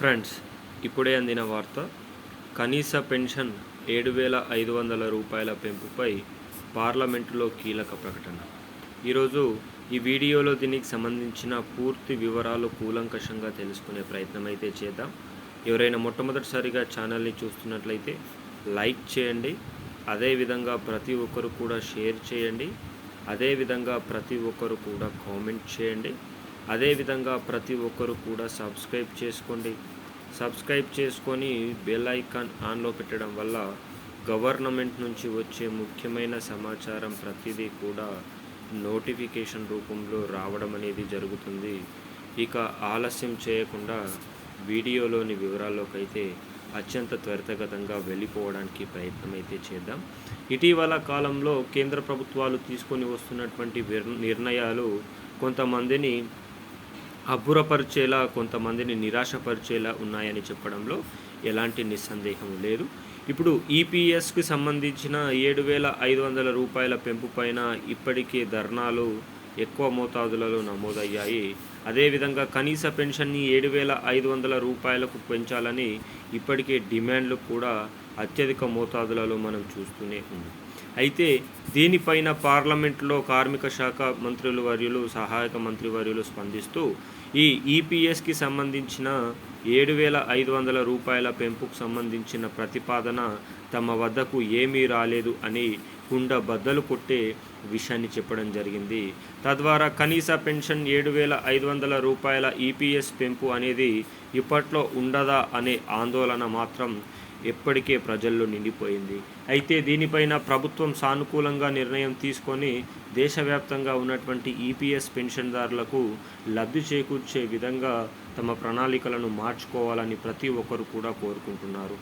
Friends ఇప్పుడే అందిన వార్త కనీస పెన్షన్ ఏడు వేల ఐదు వందల రూపాయల పెంపుపై పార్లమెంటులో కీలక ప్రకటన. ఈరోజు ఈ వీడియోలో దీనికి సంబంధించిన పూర్తి వివరాలు కూలంకషంగా తెలుసుకునే ప్రయత్నం అయితే చేద్దాం. ఎవరైనా మొట్టమొదటిసారిగా ఛానల్ని చూస్తున్నట్లయితే లైక్ చేయండి. అదేవిధంగా ప్రతి ఒక్కరు కూడా షేర్ చేయండి. అదేవిధంగా ప్రతి ఒక్కరు కూడా కామెంట్ చేయండి. అదేవిధంగా ప్రతి ఒక్కరు కూడా సబ్స్క్రైబ్ చేసుకోండి. సబ్స్క్రైబ్ చేసుకొని బెల్ ఐకాన్ ఆన్లో పెట్టడం వల్ల గవర్నమెంట్ నుంచి వచ్చే ముఖ్యమైన సమాచారం ప్రతిదీ కూడా నోటిఫికేషన్ రూపంలో రావడం అనేది జరుగుతుంది. ఇక ఆలస్యం చేయకుండా వీడియోలోని వివరాల్లోకైతే అత్యంత త్వరితగతంగా వెళ్ళిపోవడానికి ప్రయత్నం అయితే చేద్దాం. ఇటీవల కాలంలో కేంద్ర ప్రభుత్వాలు తీసుకొని వస్తున్నటువంటి నిర్ణయాలు కొంతమందిని అబ్బురపరిచేలా కొంతమందిని నిరాశపరిచేలా ఉన్నాయని చెప్పడంలో ఎలాంటి నిస్సందేహం లేదు. ఇప్పుడు ఈపీఎస్కి సంబంధించిన ఏడు వేల ఐదు వందల రూపాయల పెంపు పైన ఇప్పటికే ధర్నాలు ఎక్కువ మోతాదులలో నమోదయ్యాయి. అదేవిధంగా కనీస పెన్షన్ని ఏడు వేల ఐదు వందల రూపాయలకు పెంచాలని ఇప్పటికే డిమాండ్లు కూడా అత్యధిక మోతాదులలో మనం చూస్తూనే ఉంది అయితే దీనిపైన పార్లమెంట్లో కార్మిక శాఖ మంత్రులు వర్యులు సహాయక మంత్రి వర్యులు స్పందిస్తూ ఈ ఈపీఎస్కి సంబంధించిన ఏడు వేల ఐదు వందల రూపాయల పెంపుకు సంబంధించిన ప్రతిపాదన తమ వద్దకు ఏమీ రాలేదు అని గుండె బద్దలు కొట్టే విషయాన్ని చెప్పడం జరిగింది. తద్వారా కనీస పెన్షన్ ఏడు వేల ఐదు వందల రూపాయల ఈపీఎస్ పెంపు అనేది ఇప్పట్లో ఉండదా అనే ఆందోళన మాత్రం ఎప్పటికే ప్రజల్లో నిండిపోయింది. అయితే దీనిపైన ప్రభుత్వం సానుకూలంగా నిర్ణయం తీసుకొని దేశవ్యాప్తంగా ఉన్నటువంటి ఈపీఎస్ పెన్షన్దారులకు లబ్ధి చేకూర్చే విధంగా తమ ప్రణాళికలను మార్చుకోవాలని ప్రతి ఒక్కరు కూడా కోరుకుంటున్నారు.